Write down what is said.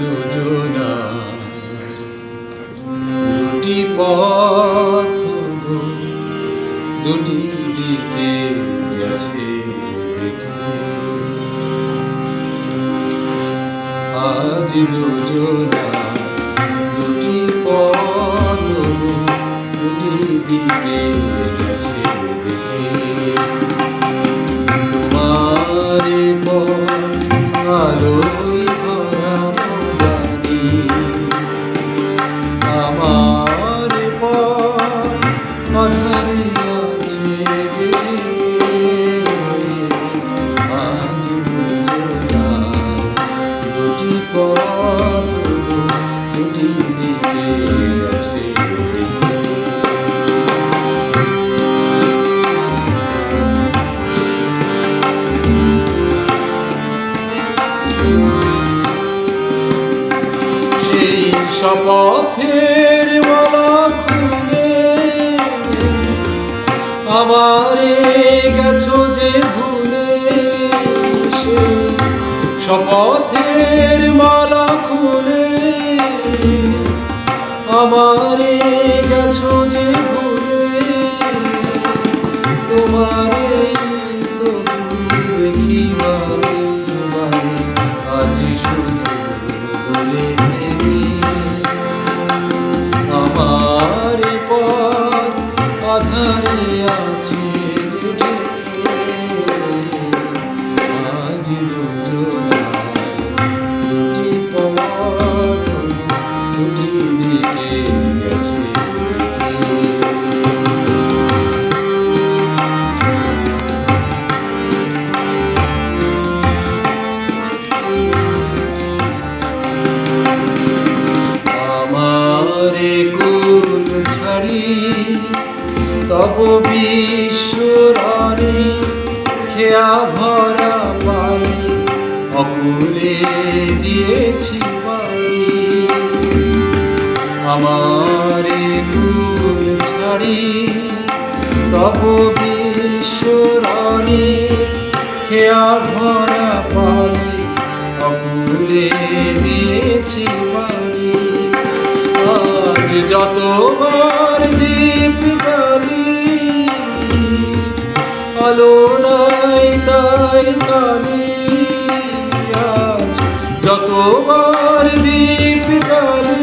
দুজনা। দুটি পথ দুটি দিকে গেছে আজ দুজনা। দুটি পথ দুটি দিকে শপথের মালা খুলে আমারে গেছো যে ভুলে শপথের মালা খুলে আমারে গেছো যে ভুলে তোমারে দেখিবারে তব বিশ্বরানি খেয়া ভরা পানি অকুলে দিয়েছি। আমারে কুল ছাড়ি, তব বিশ্বরানি খেয়া ভরা পানি অকুলে দিয়েছি পানি আজ যতবার দীপ জ্বালি, আলো নাই তাই কালি আজ যতবার দীপ জ্বালি